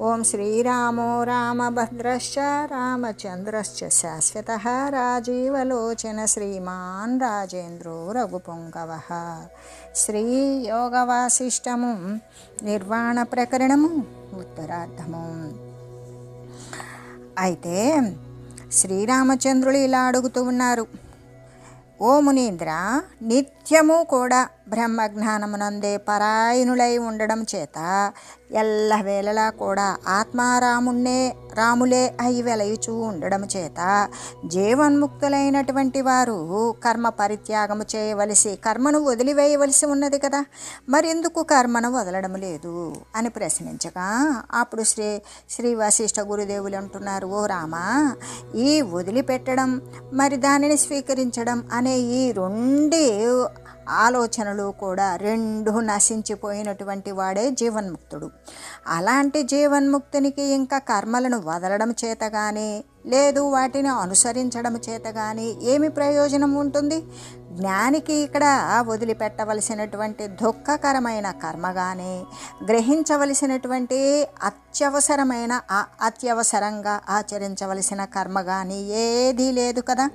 ఓం శ్రీరామో రామభద్రశ్చ రామచంద్రశ్చ శాశ్వత రాజీవలోచన శ్రీమాన్ రాజేంద్రో రఘుపుంగవ. శ్రీ యోగవాసిష్టము నిర్వాణ ప్రకరణము ఉత్తరార్థము. అయితే శ్రీరామచంద్రులు ఇలా అడుగుతూ ఉన్నారు. ఓ మునీంద్ర నిత్యము కూడా బ్రహ్మజ్ఞానమునందే పరాయణులై ఉండడం చేత ఎల్లవేళలా కూడా ఆత్మారాముణ్ణే రాములే అయి వెలయుచూ ఉండడం చేత జీవన్ముక్తులైనటువంటి వారు కర్మ పరిత్యాగము చేయవలసి కర్మను వదిలివేయవలసి ఉన్నది కదా. మరెందుకు కర్మను వదలడం లేదు అని ప్రశ్నించగా అప్పుడు శ్రీ శ్రీ వశిష్ఠ గురుదేవులు అంటున్నారు ఓ రామా ఈ వదిలిపెట్టడం మరి దానిని స్వీకరించడం అనే ఈ రెండు ఆలోచనలు కూడా రెండు నశించిపోయినటువంటి వాడే జీవన్ముక్తుడు. అలాంటి జీవన్ముక్తునికి ఇంకా కర్మలను వదలడం చేత కానీ లేదు వాటిని అనుసరించడం చేత కానీ ఏమి ప్రయోజనం ఉంటుంది? జ్ఞానికి ఇక్కడ వదిలిపెట్టవలసినటువంటి దుఃఖకరమైన కర్మ కానీ గ్రహించవలసినటువంటి అత్యవసరమైన అత్యవసరంగా ఆచరించవలసిన కర్మ కానీ ఏదీ లేదు కదా?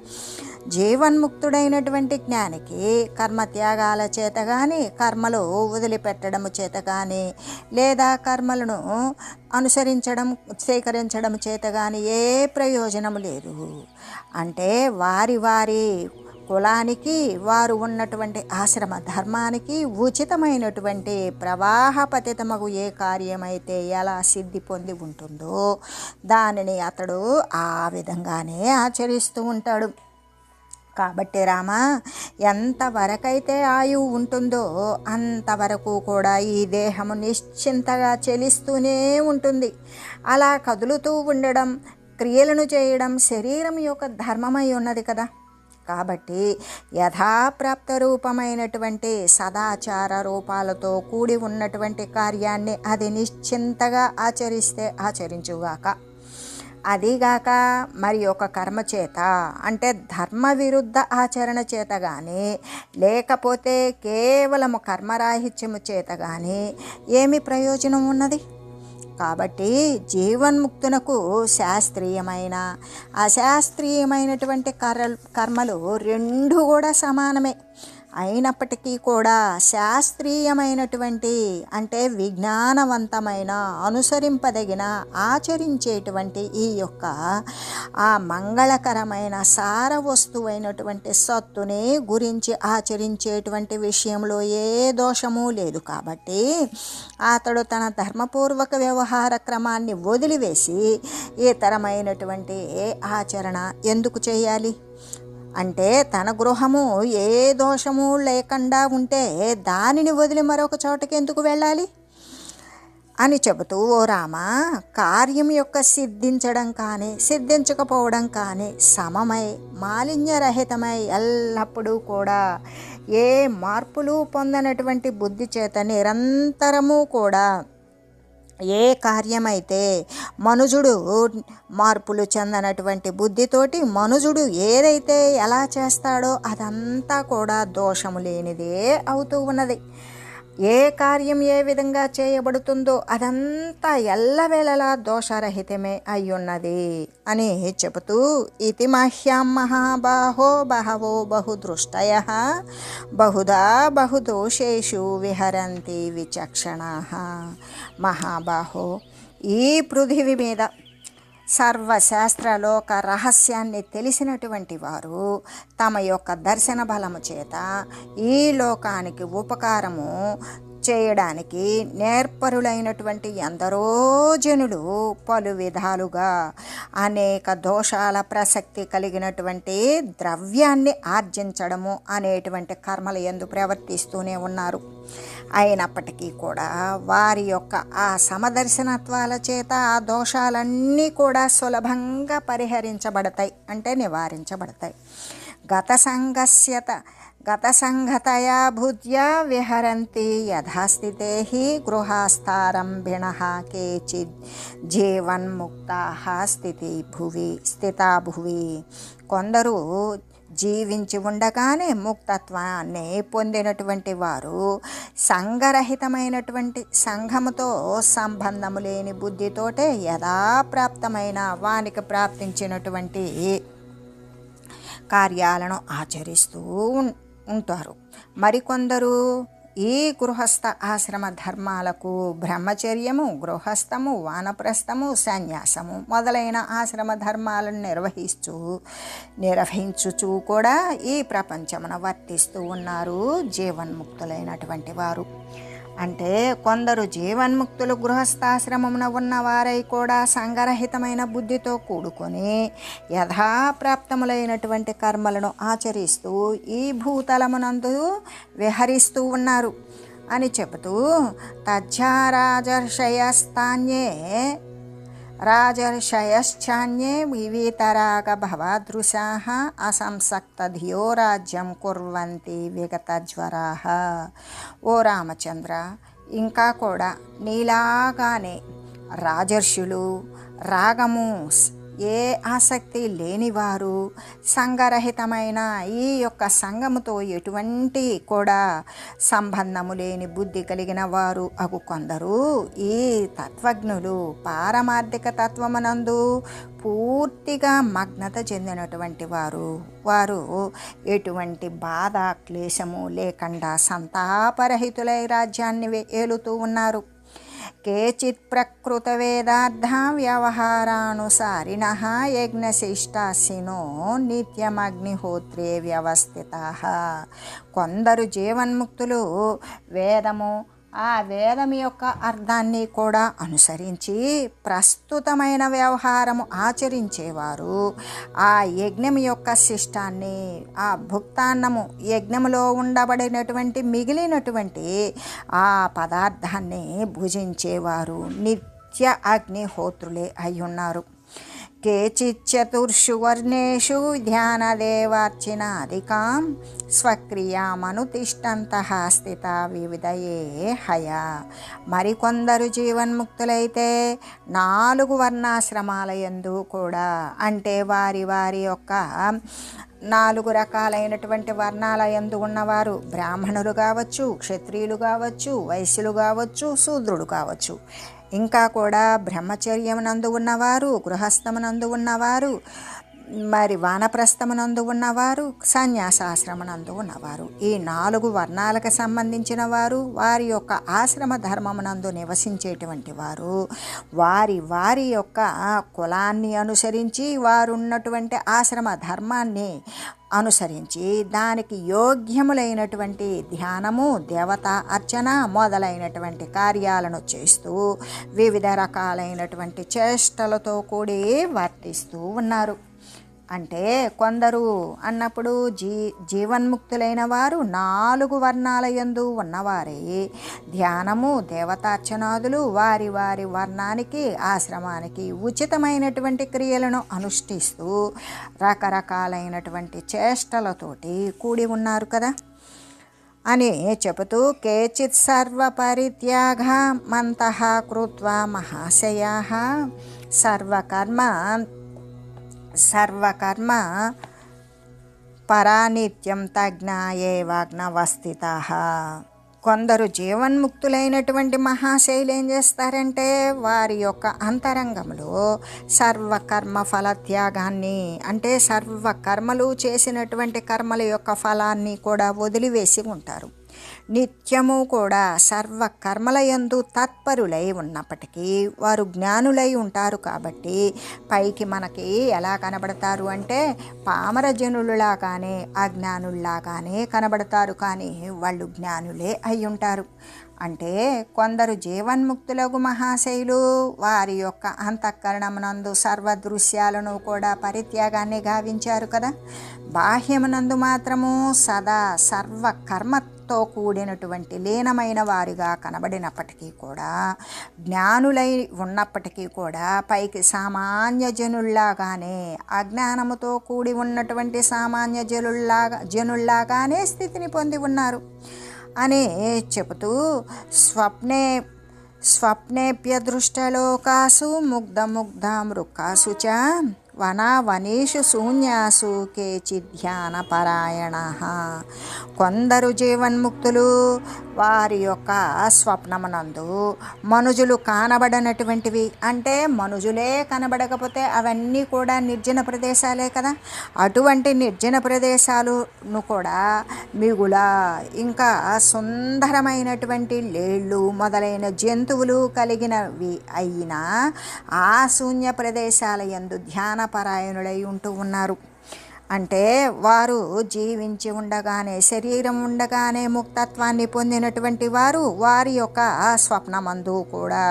జీవన్ముక్తుడైనటువంటి జ్ఞానికి కర్మత్యాగాల చేత కానీ కర్మలు వదిలిపెట్టడం చేత కానీ లేదా కర్మలను అనుసరించడం సేకరించడం చేత కానీ ఏ ప్రయోజనం లేదు. అంటే వారి వారి కులానికి వారు ఉన్నటువంటి ఆశ్రమ ధర్మానికి ఉచితమైనటువంటి ప్రవాహపతితమగు ఏ కార్యమైతే ఎలా సిద్ధి పొంది ఉంటుందో దానిని అతడు ఆ విధంగానే ఆచరిస్తూ ఉంటాడు. కాబట్టి రామా ఎంతవరకైతే ఆయువు ఉంటుందో అంతవరకు కూడా ఈ దేహము నిశ్చింతగా చెలిస్తూనే ఉంటుంది. అలా కదులుతూ ఉండడం క్రియలను చేయడం శరీరం యొక్క ధర్మమై ఉన్నది కదా. కాబట్టి యథాప్రాప్త రూపమైనటువంటి సదాచార రూపాలతో కూడి ఉన్నటువంటి కార్యాన్ని అది నిశ్చింతగా ఆచరిస్తే ఆచరించుగాక. అదిగాక మరి ఒక కర్మ చేత అంటే ధర్మ విరుద్ధ ఆచరణ చేత కానీ లేకపోతే కేవలము కర్మరాహిత్యము చేత కానీ ఏమి ప్రయోజనం ఉన్నది? కాబట్టి జీవన్ముక్తునకు శాస్త్రీయమైన అశాస్త్రీయమైనటువంటి కర్ర కర్మలు రెండు కూడా సమానమే. అయినప్పటికీ కూడా శాస్త్రీయమైనటువంటి అంటే విజ్ఞానవంతమైన అనుసరింపదగిన ఆచరించేటువంటి ఈ యొక్క ఆ మంగళకరమైన సార వస్తువైనటువంటి సత్తుని గురించి ఆచరించేటువంటి విషయంలో ఏ దోషము లేదు. కాబట్టి అతడు తన ధర్మపూర్వక వ్యవహార క్రమాన్ని వదిలివేసి ఇతరమైనటువంటి ఆచరణ ఎందుకు చేయాలి? అంటే తన గృహము ఏ దోషము లేకుండా ఉంటే దానిని వదిలి మరొక చోటకి ఎందుకు వెళ్ళాలి? అని చెబుతూ ఓ రామ కార్యం యొక్క సిద్ధించడం కానీ సిద్ధించకపోవడం కానీ సమమై మాలిన్యరహితమై ఎల్లప్పుడూ కూడా ఏ మార్పులు పొందనటువంటి బుద్ధి చేత నిరంతరము కూడా ఏ కార్యమైతే మనుజుడు మార్పులు చెందనటువంటి బుద్ధితోటి మనుజుడు ఏదైతే ఎలా చేస్తాడో అదంతా కూడా దోషము లేనిదే అవుతూ ఉన్నది. ఏ కార్యం ఏ విధంగా చేయబడుతుందో అదంతా ఎల్లవేళలా దోషరహితమే అయ్యున్నది అని చెబుతూ ఇది మహ్యాం మహాబాహో బహవో బహుదృష్టయ. బహుదా బహుదోషేషు విహరంతి విచక్షణ. మహాబాహో ఈ పృథివీ మీద సర్వశాస్త్రలోక రహస్యాన్ని తెలిసినటువంటి వారు తమ యొక్క దర్శన బలము చేత ఈ లోకానికి ఉపకారము చేయడానికి నేర్పరులైనటువంటి ఎందరో జనులు పలు విధాలుగా అనేక దోషాల ప్రసక్తి కలిగినటువంటి ద్రవ్యాన్ని ఆర్జించడము అనేటువంటి కర్మలు ఎందు ప్రవర్తిస్తూనే ఉన్నారు. అయినప్పటికీ కూడా వారి యొక్క ఆ సమదర్శనత్వాల చేత ఆ దోషాలన్నీ కూడా సులభంగా పరిహరించబడతాయి అంటే నివారించబడతాయి. గత సంగస్యత గత సంగతయా భూత్యా విహరంతి యథాస్థితే గృహాస్తారంభిణ కేచిద్ జీవన్ముక్త స్థితి భువి స్థితా భువి కొందరు జీవించి ఉండగానే ముక్తత్వాన్ని పొందినటువంటి వారు సంఘరహితమైనటువంటి సంఘముతో సంబంధము లేని బుద్ధితోటే యథాప్రాప్తమైన వానికి ప్రాప్తించినటువంటి కార్యాలను ఆచరిస్తూ ఉంటారు. మరికొందరు ఈ గృహస్థ ఆశ్రమ ధర్మాలకు బ్రహ్మచర్యము గృహస్థము వానప్రస్థము సన్యాసము మొదలైన ఆశ్రమ ధర్మాలను నిర్వహిస్తూ నిర్వహించుచూ కూడా ఈ ప్రపంచమున వర్తిస్తూ ఉన్నారు జీవన్ముక్తులైనటువంటి వారు. అంటే కొందరు జీవన్ముక్తులు గృహస్థాశ్రమమున ఉన్నవారై కూడా సంగరహితమైన బుద్ధితో కూడుకొని యథాప్రాప్తములైనటువంటి కర్మలను ఆచరిస్తూ ఈ భూతలమునందు విహరిస్తూ ఉన్నారు అని చెబుతూ తజ్జారాజర్షయస్థాన్యే రాజర్షయశ్చాన్యే వివితరాగ భవాదృశా అసంసక్తధియో రాజ్యం కుర్వంతి విగతజ్వరా ఓ రామచంద్ర ఇంకా కూడా నీలాగానే రాజర్షులు రాగము ఏ ఆసక్తి లేనివారు సంఘరహితమైన ఈ యొక్క సంఘముతో ఎటువంటి కూడా సంబంధము లేని బుద్ధి కలిగిన వారు అగు కొందరు. ఈ తత్వజ్ఞులు పారమార్థిక తత్వమునందు పూర్తిగా మగ్నత చెందినటువంటి వారు. వారు ఎటువంటి బాధ క్లేశము లేకుండా సంతాపరహితులై రాజ్యాన్ని వే- ఏలుతూ ఉన్నారు. కేచిత్ ప్రకృత వేదార్థ వ్యవహారానుసారిణ యజ్ఞశిష్టాసినో నిత్యమగ్నిహోత్రే వ్యవస్థిత కొందరు జీవన్ముక్తులు వేదము ఆ వేదం యొక్క అర్థాన్ని కూడా అనుసరించి ప్రస్తుతమైన వ్యవహారము ఆచరించేవారు. ఆ యజ్ఞం యొక్క శిష్టాన్ని ఆ భుక్తాన్నము యజ్ఞములో ఉండబడినటువంటి మిగిలినటువంటి ఆ పదార్థాన్ని భుజించేవారు. నిత్య అగ్నిహోత్రులే అయి ఉన్నారు కేచిచ్చతుర్షు వర్ణేషు ధ్యానదేవార్చనాదికాం స్వక్రియామనుతిష్టంత స్థిత వివిధయే హయ మరికొందరు జీవన్ముక్తులైతే నాలుగు వర్ణాశ్రమాల యందు కూడా। అంటే వారి వారి యొక్క నాలుగు రకాలైనటువంటి వర్ణాల ఎందు ఉన్నవారు బ్రాహ్మణులు కావచ్చు క్షత్రియులు కావచ్చు వైశ్యులు కావచ్చు శూద్రుడు కావచ్చు. ఇంకా కూడా బ్రహ్మచర్యమునందు ఉన్నవారు గృహస్థమునందు ఉన్నవారు మరి వానప్రస్థమునందు ఉన్నవారు సన్యాసాశ్రమనందు ఉన్నవారు. ఈ నాలుగు వర్ణాలకు సంబంధించిన వారు వారి యొక్క ఆశ్రమ ధర్మమునందు నివసించేటువంటి వారు. వారి వారి యొక్క కులాన్ని అనుసరించి వారు ఉన్నటువంటి ఆశ్రమ ధర్మాన్ని అనుసరించి దానికి యోగ్యములైనటువంటి ధ్యానము దేవత అర్చన మొదలైనటువంటి కార్యాలను చేస్తూ వివిధ రకాలైనటువంటి చేష్టలతో కూడి వర్తిస్తూ ఉన్నారు. అంటే కొందరు అన్నప్పుడు జీ జీవన్ముక్తులైన వారు నాలుగు వర్ణాల యందు ఉన్నవారే. ధ్యానము దేవతార్చనాదులు వారి వారి వర్ణానికి ఆశ్రమానికి ఉచితమైనటువంటి క్రియలను అనుష్ఠిస్తూ రకరకాలైనటువంటి చేష్టలతోటి కూడి ఉన్నారు కదా. అని చెబుతూ కేచిత్ సర్వపరిత్యాగ మంత కృత్వా మహాశయా సర్వకర్మ సర్వకర్మ పరానిత్యం తజ్ఞాయేవాగ్నవస్థిత కొందరు జీవన్ముక్తులైనటువంటి మహాశైలు ఏం చేస్తారంటే వారి యొక్క అంతరంగంలో సర్వకర్మ ఫలత్యాగాన్ని అంటే సర్వకర్మలు చేసినటువంటి కర్మల యొక్క ఫలాన్ని కూడా వదిలివేసి ఉంటారు. నిత్యము కూడా సర్వ కర్మలయందు తత్పరులై ఉన్నప్పటికీ వారు జ్ఞానులై ఉంటారు కాబట్టి పైకి మనకి ఎలా కనబడతారు అంటే పామరజనులలాగానే అజ్ఞానుల్లాగానే కనబడతారు కానీ వాళ్ళు జ్ఞానులే అయి ఉంటారు. అంటే కొందరు జీవన్ముక్తులకు మహాశైలు వారి యొక్క అంతఃకరణమునందు సర్వదృశ్యాలను కూడా పరిత్యాగాన్ని గావించారు కదా. బాహ్యమునందు మాత్రము సదా సర్వ తో కూడినటువంటి లీనమైన వారిగా కనబడినప్పటికీ కూడా జ్ఞానులై ఉన్నప్పటికీ కూడా పైకి సామాన్య జనుల్లాగానే అజ్ఞానముతో కూడి ఉన్నటువంటి సామాన్య జనుల్లాగా జనుల్లాగానే స్థితిని పొంది ఉన్నారు. అని చెబుతూ స్వప్నే స్వప్నేభ్య దృష్టలోకాసు ముగ్ధ ముగ్ధ మృకాసు చ వన వనేషు శూన్యాసు కేచిధ్యాన కొందరు జీవన్ముక్తులు వారి యొక్క స్వప్నమునందు మనుజులు కానబడనటువంటివి. అంటే మనుజులే కనబడకపోతే అవన్నీ కూడా నిర్జన ప్రదేశాలే కదా. అటువంటి నిర్జన ప్రదేశాలను కూడా మిగుల ఇంకా సుందరమైనటువంటి లేళ్ళు మొదలైన జంతువులు కలిగినవి అయినా ఆ శూన్య ప్రదేశాల యందు ధ్యానపరాయణులై ఉంటూ ఉన్నారు. అంటే వారు జీవించి ఉండగానే శరీరం ఉండగానే ముక్తత్వాన్ని పొందినటువంటి వారు వారి యొక్క స్వప్నమందు కూడా.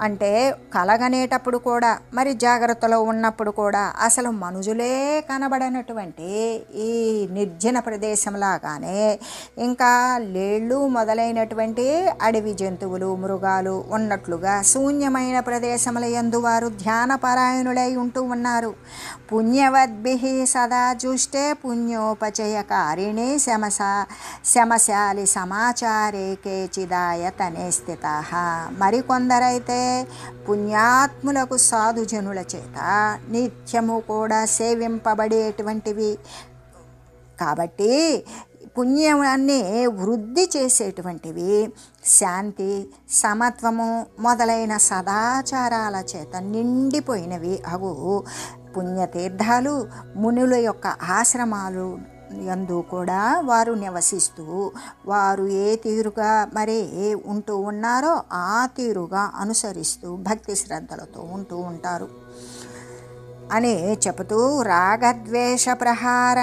అంటే కలగనేటప్పుడు కూడా మరి జాగ్రత్తలో ఉన్నప్పుడు కూడా అసలు మనుజులే కనబడనటువంటి ఈ నిర్జన ప్రదేశంలాగానే ఇంకా లేళ్ళు మొదలైనటువంటి అడవి జంతువులు మృగాలు ఉన్నట్లుగా శూన్యమైన ప్రదేశముల యందు వారు ధ్యానపరాయణులై ఉంటూ ఉన్నారు. పుణ్యవద్భి సదా చూస్తే పుణ్యోపచయకారిణి శమస శమశాలి సమాచారే కేచిదాయతనే స్థిత మరికొందరైతే పుణ్యాత్ములకు సాధుజనుల చేత నిత్యము కూడా సేవింపబడేటువంటివి కాబట్టి పుణ్యాన్ని వృద్ధి చేసేటువంటివి. శాంతి సమత్వము మొదలైన సదాచారాల చేత నిండిపోయినవి అవు పుణ్యతీర్థాలు మునుల యొక్క ఆశ్రమాలు యందు కూడా వారు నివసిస్తూ వారు ఏ తీరుగా మరి ఉంటూ ఉన్నారో ఆ తీరుగా అనుసరిస్తూ భక్తి శ్రద్ధలతో ఉంటూ ఉంటారు. అని చెబుతూ రాగద్వేష ప్రహార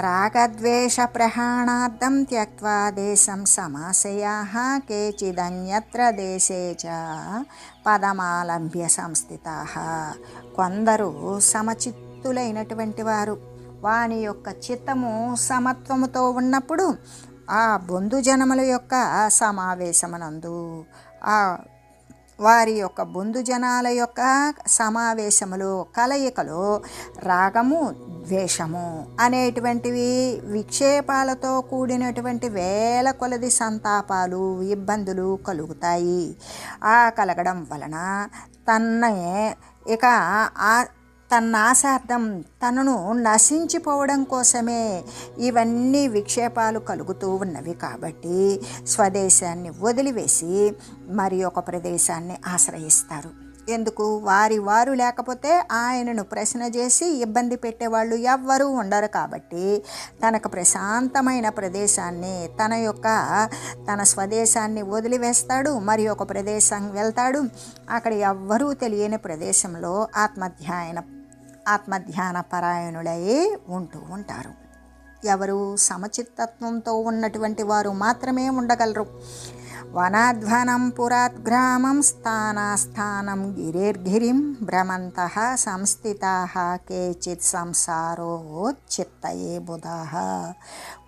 రాగద్వేష ప్రహాణార్థం త్యక్వా దేశం సమాశయా కేచిదన్యత్ర దేశే చ పదమాలంబ్య సంస్థితా కొందరు సమచిత్తులైనటువంటి వారు. వాని యొక్క చిత్తము సమత్వముతో ఉన్నప్పుడు ఆ బంధుజనముల యొక్క సమావేశమునందు ఆ వారి యొక్క బంధుజనాల యొక్క సమావేశములు కలయికలు రాగము ద్వేషము అనేటువంటివి విక్షేపాలతో కూడినటువంటి వేల కొలది సంతాపాలు ఇబ్బందులు కలుగుతాయి. ఆ కలగడం వలన తన్నే ఇక ఆ తన్నాశార్థం తనను నశించిపోవడం కోసమే ఇవన్నీ విక్షేపాలు కలుగుతూ ఉన్నవి కాబట్టి స్వదేశాన్ని వదిలివేసి మరి ఒక ప్రదేశాన్ని ఆశ్రయిస్తారు. ఎందుకు? వారి వారు లేకపోతే ఆయనను ప్రశ్న చేసి ఇబ్బంది పెట్టేవాళ్ళు ఎవ్వరూ ఉండరు కాబట్టి తనకు ప్రశాంతమైన ప్రదేశాన్ని తన యొక్క తన స్వదేశాన్ని వదిలివేస్తాడు మరి ఒక ప్రదేశం వెళ్తాడు. అక్కడ ఎవ్వరూ తెలియని ప్రదేశంలో ఆత్మధ్యాయన ఆత్మధ్యాన పరాయణులై ఉంటూ ఉంటారు. ఎవరు సమచిత్తత్వంతో ఉన్నటువంటి వారు మాత్రమే ఉండగలరు. వనాధ్వనం పురాత్ గ్రామం స్థానాస్థానం గిరిర్గిరిం భ్రమంత సంస్థితా కేచిత్ సంసారో చిత్తయే బుధా.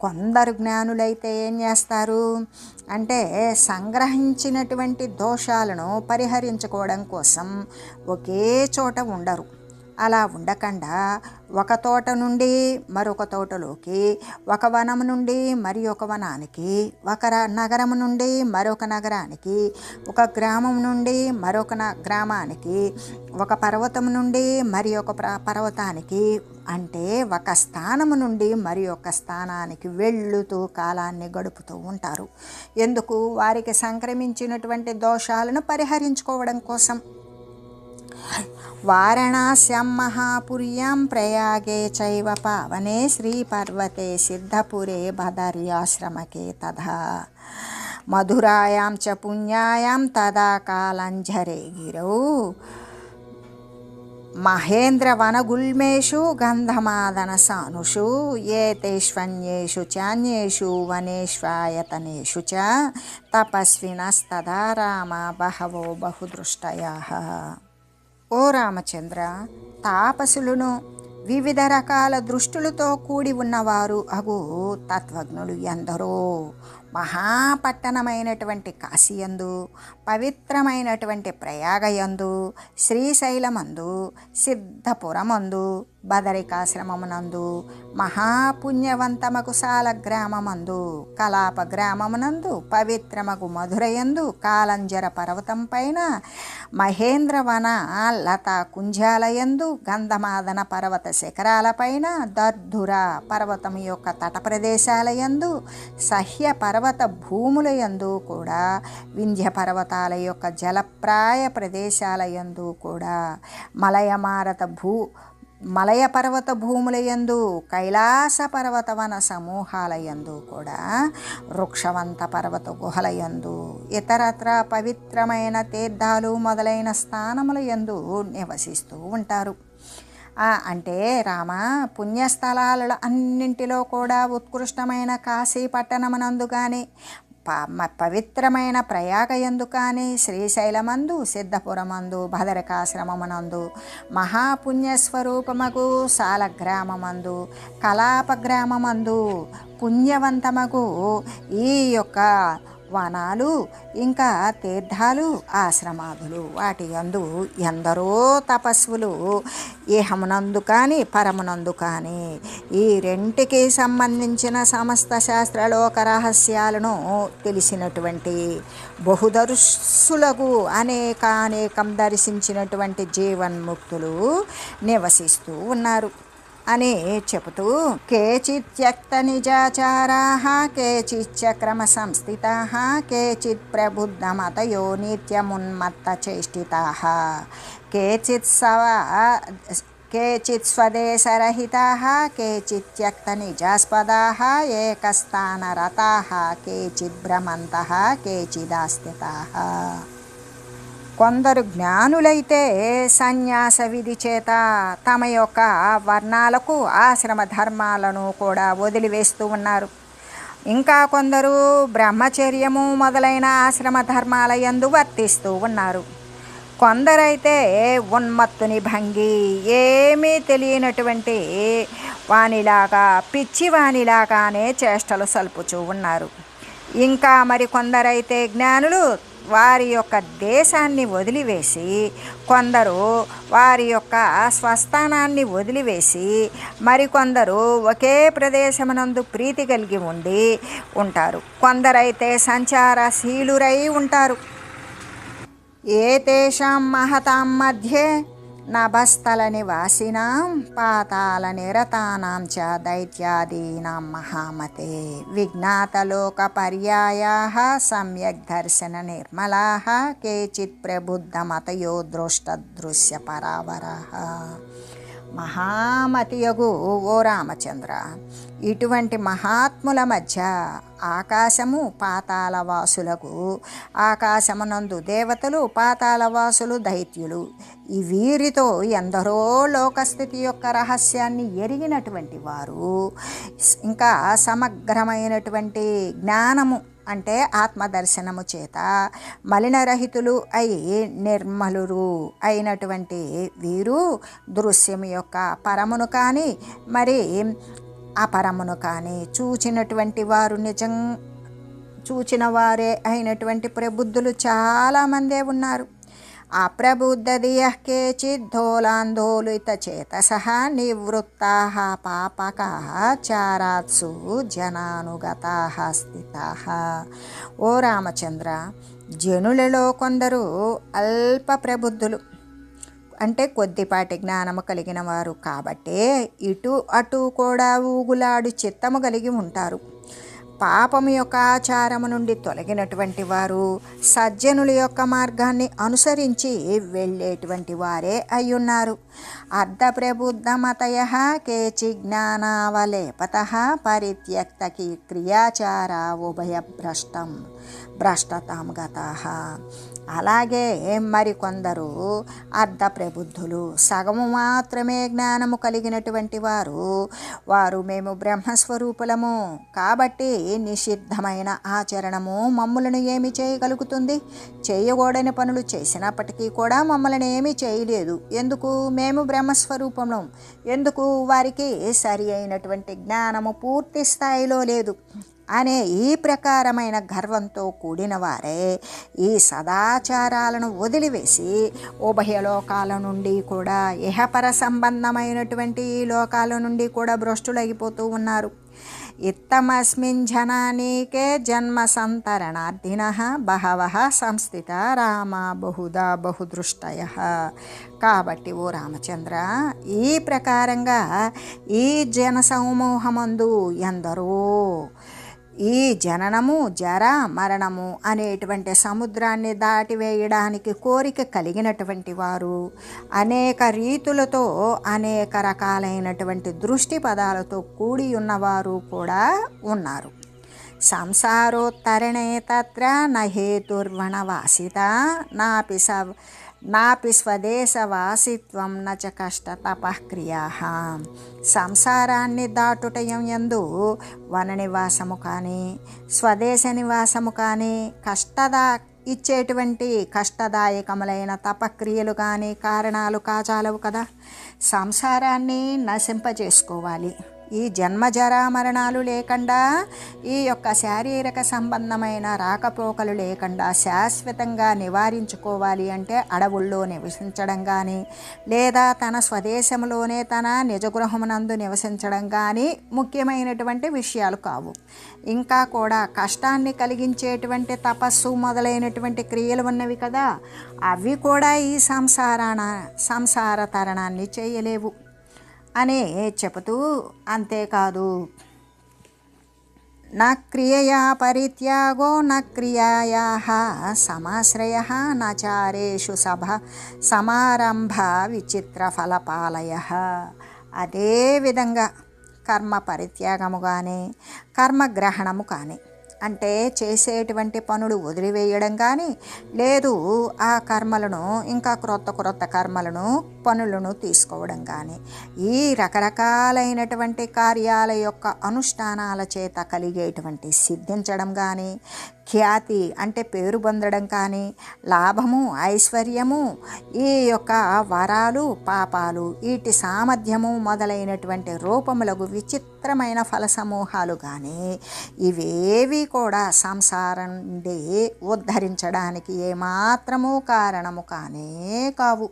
కొందరు జ్ఞానులైతే ఏం చేస్తారు? అంటే సంగ్రహించినటువంటి దోషాలను పరిహరించుకోవడం కోసం ఒకే చోట ఉండరు. అలా ఉండకుండా. ఒక తోట నుండి మరొక తోటలోకి ఒక వనం నుండి మరి ఒక వనానికి ఒక నగరం నుండి మరొక నగరానికి ఒక గ్రామం నుండి మరొక గ్రామానికి ఒక పర్వతం నుండి మరి ఒక పర్వతానికి అంటే ఒక స్థానము నుండి మరి ఒక స్థానానికి వెళ్ళుతూ కాలాన్ని గడుపుతూ ఉంటారు. ఎందుకు? వారికి సంక్రమించినటువంటి దోషాలను పరిహరించుకోవడం కోసం. వారణాస్యాం మహాపుర్యాం ప్రయాగే చైవ పావనే శ్రీపర్వతే సిద్ధపురే బదర్యాశ్రమకే తథా. మధురాయాం చ పుణ్యాయాం తదా కాలంజరే గిరౌ. మహేంద్రవనగుల్మేషు గంధమాదన సానుషు ఏతేష్వన్యేషు చాన్యేషు వనేష్వాయతనేషు చ తపస్వినస్తదా రామ బహవో బహుదృష్టయా. ఓ రామచంద్ర తాపసులను వివిధ రకాల దృష్టులతో కూడి ఉన్నవారు అగు తత్వజ్ఞులు ఎందరో. మహాపట్టణమైనటువంటి కాశీయందు పవిత్రమైనటువంటి ప్రయాగయందు శ్రీశైలమందు సిద్ధపురమందు బదరికాశ్రమమునందు మహాపుణ్యవంతమకు సాల గ్రామమందు కలాప గ్రామమునందు పవిత్రమగు మధురయందు కాలంజర పర్వతం పైన మహేంద్రవన లతా కుంజాలయందు గంధమాదన పర్వత శిఖరాలపైన దర్ధుర పర్వతం యొక్క తట ప్రదేశాలయందు సహ్య పర్వత భూములయందు కూడా వింధ్య పర్వతాల యొక్క జలప్రాయ ప్రదేశాలయందు కూడా మలయమారత భూ మలయ పర్వత భూములయందు కైలాస పర్వత వన సమూహాలయందు కూడా వృక్షవంత పర్వత గుహలయందు ఇతరత్ర పవిత్రమైన తీర్థాలు మొదలైన స్థానములయందు నివసిస్తూ ఉంటారు. అంటే రామ పుణ్యస్థలాలలో అన్నింటిలో కూడా ఉత్కృష్టమైన కాశీ పట్టణమునందు కానీ పవిత్రమైన ప్రయాగయందు కానీ శ్రీశైలమందు సిద్ధపురమందు భదరకాశ్రమమునందు మహాపుణ్యస్వరూపమగు సాలగ్రామమందు కలాపగ్రామమందు పుణ్యవంతమగు ఈ యొక్క వనాలు ఇంకా తీర్థాలు ఆశ్రమాదులు. వాటి యందు ఎందరో తపస్సులు. ఇహమునందు కానీ పరమునందు కానీ. ఈ రెంటికి సంబంధించిన సమస్త శాస్త్రలోక రహస్యాలను తెలిసినటువంటి బహుదర్శులకు అనేకానేకం దర్శించినటువంటి జీవన్ముక్తులు నివసిస్తూ ఉన్నారు. అని చెబుతూ కేచిత్ నిజాచారా కేచిచ్చ క్రమ సంస్థిత కేచిత్ ప్రబుద్ధ ప్రబుద్ధమతయో నిత్యమున్మత్త చేష్టితా కేచిత్ సవ కేచిత్ స్వదేశరహితా కేచిత్ త్యక్త నిజాస్పదా ఏకస్థానరతా కేచిద్ భ్రమంత కేచిదాస్థితా కొందరు జ్ఞానులైతే సన్యాస విధి చేత తమ యొక్క వర్ణాలకు ఆశ్రమ ధర్మాలను కూడా వదిలివేస్తూ ఉన్నారు. ఇంకా కొందరు బ్రహ్మచర్యము మొదలైన ఆశ్రమ ధర్మాల యందు వర్తిస్తూ ఉన్నారు. కొందరైతే ఉన్మత్తుని భంగి ఏమీ తెలియనటువంటి వానిలాగా పిచ్చి వానిలాగానే చేష్టలు సల్పుచూ ఉన్నారు. ఇంకా మరి కొందరైతే జ్ఞానులు వారి యొక్క దేశాన్ని వదిలివేసి కొందరు వారి యొక్క స్వస్థానాన్ని వదిలివేసి మరికొందరు ఒకే ప్రదేశమునందు ప్రీతి కలిగి ఉండి ఉంటారు. కొందరైతే సంచారశీలురై ఉంటారు. ఏ తేషాం మహతాం మధ్యే నభస్థల నివాసినాం పాతాల నిరతానాం చ దైత్యాదీనాం మహామతే. విజ్ఞాతలోక పర్యాయా సమ్యక్ దర్శన నిర్మలా కేచిత్ ప్రబుద్ధమతయో దృష్టదృశ్య పరావరా. మహామతియగు ఓ రామచంద్ర ఇటువంటి మహాత్ముల మధ్య ఆకాశము పాతాళవాసులకు ఆకాశమునందు దేవతలు పాతాళవాసులు దైత్యులు. ఈ వీరితో ఎందరో లోకస్థితి యొక్క రహస్యాన్ని ఎరిగినటువంటి వారు. ఇంకా సమగ్రమైనటువంటి జ్ఞానము అంటే ఆత్మదర్శనము చేత మలినరహితులు అయి నిర్మలురు అయినటువంటి వీరు దృశ్యం యొక్క పరమును కానీ మరి అపరమును కానీ చూచినటువంటి వారు నిజం చూచిన వారే అయినటువంటి ప్రబుద్ధులు చాలామందే ఉన్నారు. అప్రబుద్ధదియ సహా నివృత్తా పాపకా చారాత్సు జనానుగతా స్థిత. ఓ రామచంద్ర జనులలో కొందరు అల్ప ప్రబుద్ధులు. అంటే కొద్దిపాటి జ్ఞానము కలిగిన వారు కాబట్టే ఇటు అటు కూడా ఊగులాడు చిత్తము కలిగి ఉంటారు. పాపము యొక్క ఆచారము నుండి తొలగినటువంటి వారు సజ్జనుల యొక్క మార్గాన్ని అనుసరించి వెళ్ళేటువంటి వారే అయ్యున్నారు. అర్ధ ప్రబుద్ధమతయ కేచి జ్ఞానావలేపత పరిత్యక్తకి క్రియాచార ఉభయ భ్రష్టం భ్రష్టతాం గత అలాగే మరికొందరు అర్ధ ప్రబుద్ధులు. సగము మాత్రమే జ్ఞానము కలిగినటువంటి వారు. వారు మేము బ్రహ్మస్వరూపులము. కాబట్టి నిషిద్ధమైన ఆచరణము మమ్ములను ఏమి చేయగలుగుతుంది? చేయకూడని పనులు చేసినప్పటికీ కూడా మమ్మల్ని ఏమీ చేయలేదు. ఎందుకు? మేము బ్రహ్మస్వరూపము. ఎందుకు? వారికి సరి అయినటువంటి జ్ఞానము పూర్తి స్థాయిలో లేదు. అనే ఈ ప్రకారమైన గర్వంతో కూడిన వారే ఈ సదాచారాలను వదిలివేసి ఉభయ లోకాల నుండి కూడా ఇహపర సంబంధమైనటువంటి ఈ లోకాల నుండి కూడా భ్రష్టులైపోతూ ఉన్నారు. ఇత్తమస్మిన్ జనానీకే జన్మ సంతరణార్థిన బహవ సంస్థిత రామ బహుదా బహుదృష్టయ. కాబట్టి ఓ రామచంద్ర ఈ ప్రకారంగా ఈ జన సమూహమందు ఎందరో ఈ జననము జర మరణము అనేటువంటి సముద్రాన్ని దాటివేయడానికి కోరిక కలిగినటువంటి వారు అనేక రీతులతో అనేక రకాలైనటువంటి దృష్టి పదాలతో కూడి ఉన్నవారు కూడా ఉన్నారు. సంసారోత్తరణే తత్ర నహేతుర్వణవాసిత నాపి స నాపి స్వదేశవాసిత్వం నచ కష్ట తపక్రియా సంసారాన్ని దాటుటయం ఎందు వన నివాసము కానీ స్వదేశ నివాసము కానీ కష్టదా ఇచ్చేటువంటి కష్టదాయకములైన తపక్రియలు కానీ కారణాలు కాచాలవు కదా. సంసారాన్ని నశింపజేసుకోవాలి. ఈ జన్మ జరామరణాలు లేకుండా ఈ యొక్క శారీరక సంబంధమైన రాకపోకలు లేకుండా శాశ్వతంగా నివారించుకోవాలి అంటే అడవుల్లో నివసించడం కానీ లేదా తన స్వదేశంలోనే తన నిజగృహమునందు నివసించడం కానీ ముఖ్యమైనటువంటి విషయాలు కావు. ఇంకా కూడా కష్టాన్ని కలిగించేటువంటి తపస్సు మొదలైనటువంటి క్రియలు ఉన్నవి కదా అవి కూడా ఈ సంసారాన సంసార తరణాన్ని చేయలేవు. అనే చెబుతూ అంతేకాదు. న క్రియయా పరిత్యాగో న క్రియాయా సమాశ్రయ నాచారేషు సభ సమారంభ విచిత్ర ఫలపాలయ. అదేవిధంగా కర్మ పరిత్యాగము కానీ కర్మగ్రహణము కానీ అంటే చేసేటువంటి పనులు వదిలివేయడం కానీ లేదు ఆ కర్మలను ఇంకా క్రొత్త క్రొత్త కర్మలను పనులను తీసుకోవడం కానీ ఈ రకరకాలైనటువంటి కార్యాల యొక్క అనుష్ఠానాల చేత కలిగేటువంటి సిద్ధించడం కానీ ఖ్యాతి అంటే పేరు పొందడం కానీ లాభము ఐశ్వర్యము ఈ యొక్క వరాలు పాపాలు వీటి సామర్థ్యము మొదలైనటువంటి రూపములకు విచిత్రమైన ఫల సమూహాలు కానీ ఇవేవి కూడా సంసారం నుండి ఉద్ధరించడానికి ఏమాత్రము కారణము కానే కావు.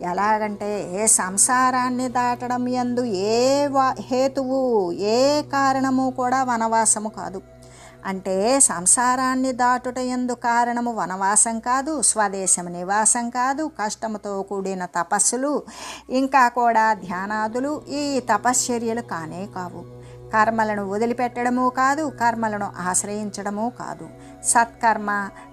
ఎలాగంటే సంసారాన్ని దాటడం ఎందు ఏ హేతువు ఏ కారణము కూడా వనవాసము కాదు. అంటే సంసారాన్ని దాటుట ఎందు కారణము వనవాసం కాదు స్వదేశం నివాసం కాదు కష్టముతో కూడిన తపస్సులు ఇంకా కూడా ధ్యానాదులు ఈ తపశ్చర్యలు కానే కావు. కర్మలను వదిలిపెట్టడము కాదు కర్మలను ఆశ్రయించడము కాదు. సత్కర్మ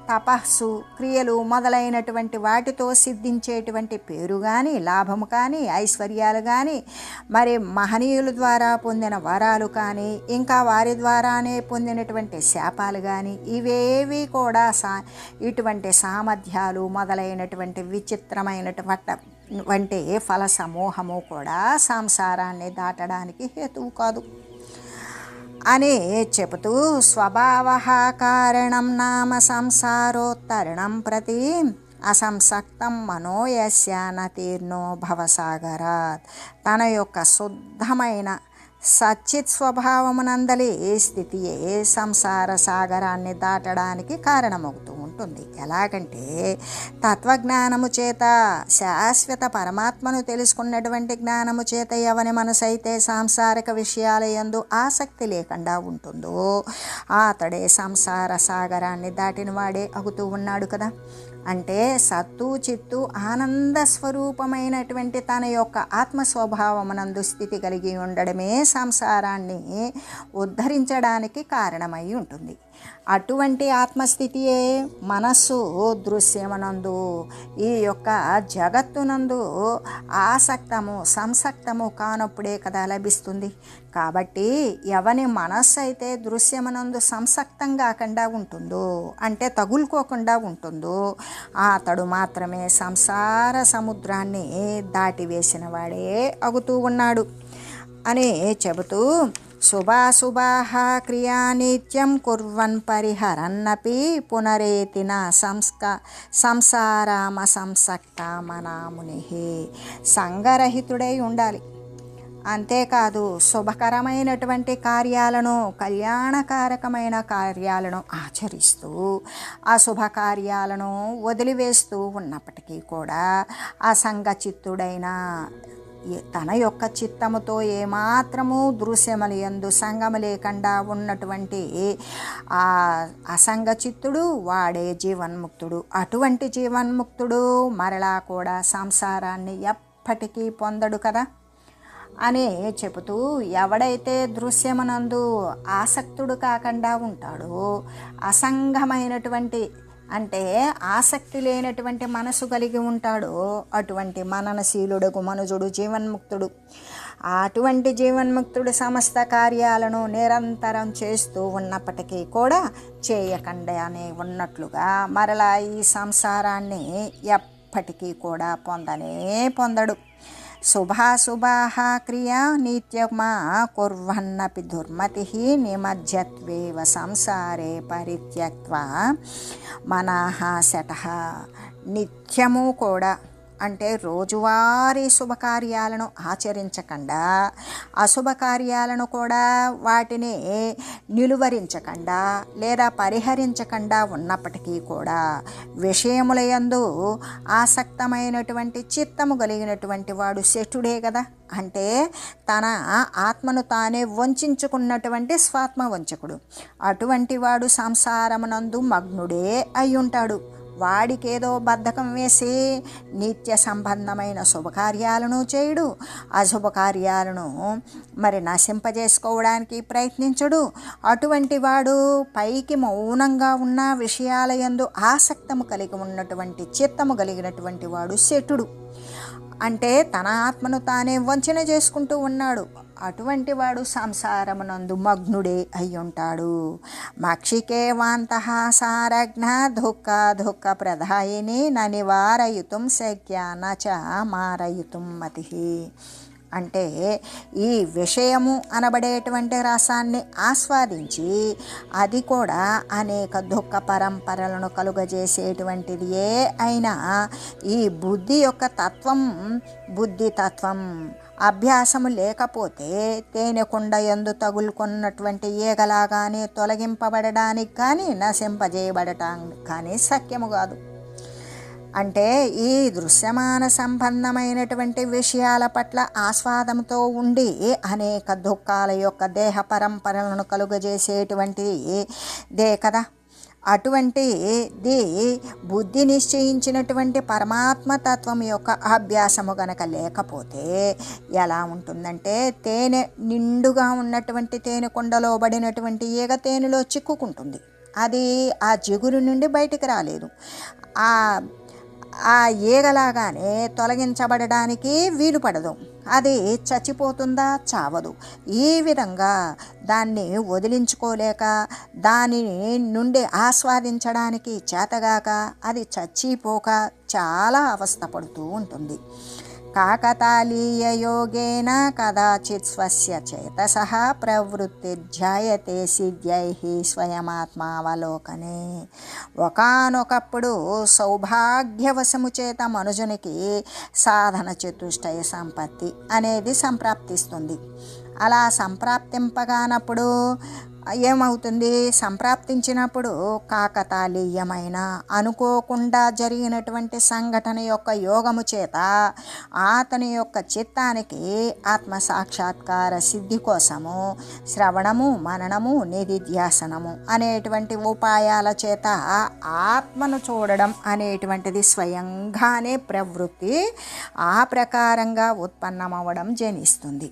తపస్సు క్రియలు మొదలైనటువంటి వాటితో సిద్ధించేటువంటి పేరు కానీ లాభము కానీ ఐశ్వర్యాలు కానీ మరి మహనీయుల ద్వారా పొందిన వరాలు కానీ ఇంకా వారి ద్వారానే పొందినటువంటి శాపాలు కానీ ఇవేవి కూడా సా ఇటువంటి సామర్థ్యాలు మొదలైనటువంటి విచిత్రమైనటువంటి వంటి ఫల సమూహము కూడా సంసారాన్ని దాటడానికి హేతువు కాదు. అని చెబుతూ స్వభావ కారణం నామ సంసారోత్తరణం ప్రతి అసంసక్తం మనోయస్య తీర్ణో భవసాగరాత్ తన యొక్క శుద్ధమైన సచ్చిత్ స్వభావమునందలి స్థితియే సంసార సాగరాన్ని దాటడానికి కారణమవుతూ ఉంటుంది. ఎలాగంటే తత్వజ్ఞానము చేత శాశ్వత పరమాత్మను తెలుసుకున్నటువంటి జ్ఞానము చేత ఎవని మనసు అయితే సాంసారిక విషయాల ఎందు ఆసక్తి లేకుండా ఉంటుందో అతడే సంసార సాగరాన్ని దాటిన వాడే అవుతూ ఉన్నాడు కదా. అంటే సత్తు చిత్తు ఆనంద స్వరూపమైనటువంటి తన యొక్క ఆత్మ స్వభావమునందు స్థితి కలిగి ఉండడమే సంసారాన్ని ఉద్ధరించడానికి కారణమై ఉంటుంది. అటువంటి ఆత్మస్థితియే మనస్సు దృశ్యమనందు. ఈ యొక్క జగత్తునందు ఆసక్తము సంసక్తము కానప్పుడే కదా లభిస్తుంది. కాబట్టి ఎవని మనస్సు అయితే దృశ్యమనందు సంసక్తం కాకుండా ఉంటుందో అంటే తగులుకోకుండా ఉంటుందో అతడు మాత్రమే సంసార సముద్రాన్ని దాటివేసిన వాడే అగుతూ ఉన్నాడు. అని చెబుతూ శుభాశుభాः క్రియా నిత్యం కుర్వన్ పరిహరన్నపి పునరేతిన సంస్క సంసారామ సంసక్త సంగరహితుడై ఉండాలి. అంతేకాదు శుభకరమైనటువంటి కార్యాలను కళ్యాణకారకమైన కార్యాలను ఆచరిస్తూ అశుభ కార్యాలను వదిలివేస్తూ ఉన్నప్పటికీ కూడా అసంగచిత్తుడైన తన యొక్క చిత్తముతో ఏమాత్రము దృశ్యములు ఎందు సంగము లేకుండా ఉన్నటువంటి ఆ అసంగ చిత్తుడు వాడే జీవన్ముక్తుడు. అటువంటి జీవన్ముక్తుడు మరలా కూడా సంసారాన్ని ఎప్పటికీ పొందడు కదా? అని చెబుతూ ఎవడైతే దృశ్యమనందు ఆసక్తుడు కాకుండా ఉంటాడో అసంగమైనటువంటి అంటే ఆసక్తి లేనటువంటి మనసు కలిగి ఉంటాడో అటువంటి మననశీలుడుకు మనుజుడు జీవన్ముక్తుడు. అటువంటి జీవన్ముక్తుడు సమస్త కార్యాలను నిరంతరం చేస్తూ ఉన్నప్పటికీ కూడా చేయకుండానే ఉన్నట్లుగా మరలా ఈ సంసారాన్ని ఎప్పటికీ కూడా పొందనే పొందడు. శుభాశుభాः క్రియా నిత్యమా కుర్వన్నపి దుర్మతి నిమజ్జత్వేవ సంసారే పరిత్యక్త్వా మనః శటః నిత్యము కూడా అంటే రోజువారీ శుభకార్యాలను ఆచరించకుండా అశుభకార్యాలను కూడా వాటిని నిలువరించకుండా లేదా పరిహరించకుండా ఉన్నప్పటికీ కూడా విషయముల యందు ఆసక్తమైనటువంటి చిత్తము కలిగినటువంటి వాడు శఠుడే కదా అంటే తన ఆత్మను తానే వంచుకున్నటువంటి స్వాత్మ వంచకుడు అటువంటి వాడు సంసారమునందు మగ్నుడే అయి ఉంటాడు వాడికేదో బద్ధకం వేసి నిత్య సంబంధమైన శుభకార్యాలను చేయడు. అశుభకార్యాలను మరి నశింపజేసుకోవడానికి ప్రయత్నించడు. అటువంటి వాడు పైకి మౌనంగా ఉన్న విషయాల యందు ఆసక్తము కలిగి ఉన్నటువంటి చిత్తము కలిగినటువంటి వాడు శటుడు. అంటే తన ఆత్మను తానే వంచన చేసుకుంటూ ఉన్నాడు. అటువంటి వాడు సంసారమునందు మగ్నుడే అయ్యుంటాడు. మక్షికే వాంత సారఘ్న దుఃఖ దుఃఖ ప్రధాయిని న శక్య నచ మారయుతుం మతి. అంటే ఈ విషయము అనబడేటువంటి రసాన్ని ఆస్వాదించి అది కూడా అనేక దుఃఖ పరంపరలను కలుగజేసేటువంటిది ఏ అయినా ఈ బుద్ధి యొక్క తత్వం బుద్ధి తత్వం అభ్యాసము లేకపోతే తేనెకుండ ఎందు తగులుకున్నటువంటి ఈగలాగానే తొలగింపబడడానికి కానీ నశింపజేయబడటానికి కానీ సఖ్యము కాదు. అంటే ఈ దృశ్యమాన సంబంధమైనటువంటి విషయాల పట్ల ఆస్వాదంతో ఉండి అనేక దుఃఖాల యొక్క దేహ పరంపరలను కలుగజేసేటువంటిది దే కదా? అటువంటి ది బుద్ధి నిశ్చయించినటువంటి పరమాత్మ తత్వం యొక్క అభ్యాసము గనక లేకపోతే ఎలా ఉంటుందంటే తేనె నిండుగా ఉన్నటువంటి తేనె కొండలో పడినటువంటి ఈగ తేనెలో చిక్కుకుంటుంది. అది ఆ జిగురు నుండి బయటికి రాలేదు. ఆ ఆ ఈగలాగానే తొలగించబడడానికి వీలుపడదు అది చచ్చిపోతుందా చావదు. ఈ విధంగా దాన్ని వదిలించుకోలేక దాని నుండి ఆస్వాదించడానికి చేతగాక అది చచ్చిపోక చాలా అవస్థపడుతూ ఉంటుంది. కాకతాళీయ యోగేన కదాచిత్ స్వస్య చేతస ప్రవృత్తిర్జాయతే సిద్ధ్యై స్వయమాత్మావలోకనే ఒకనొకప్పుడు సౌభాగ్యవశము చేత మనుజునికి సాధన చతుష్టయ సంపత్తి అనేది సంప్రాప్తిస్తుంది. అలా సంప్రాప్తింపగానప్పుడు ఏమవుతుంది? సంప్రాప్తించినప్పుడు కాకతాళీయమైన అనుకోకుండా జరిగినటువంటి సంఘటన యొక్క యోగము చేత అతని యొక్క చిత్తానికి ఆత్మ సాక్షాత్కార సిద్ధి కోసము శ్రవణము మననము నిధిధ్యాసనము అనేటువంటి ఉపాయాల చేత ఆత్మను చూడడం అనేటువంటిది స్వయంగానే ప్రవృత్తి ఆ ప్రకారంగా ఉత్పన్నమవడం జనిస్తుంది.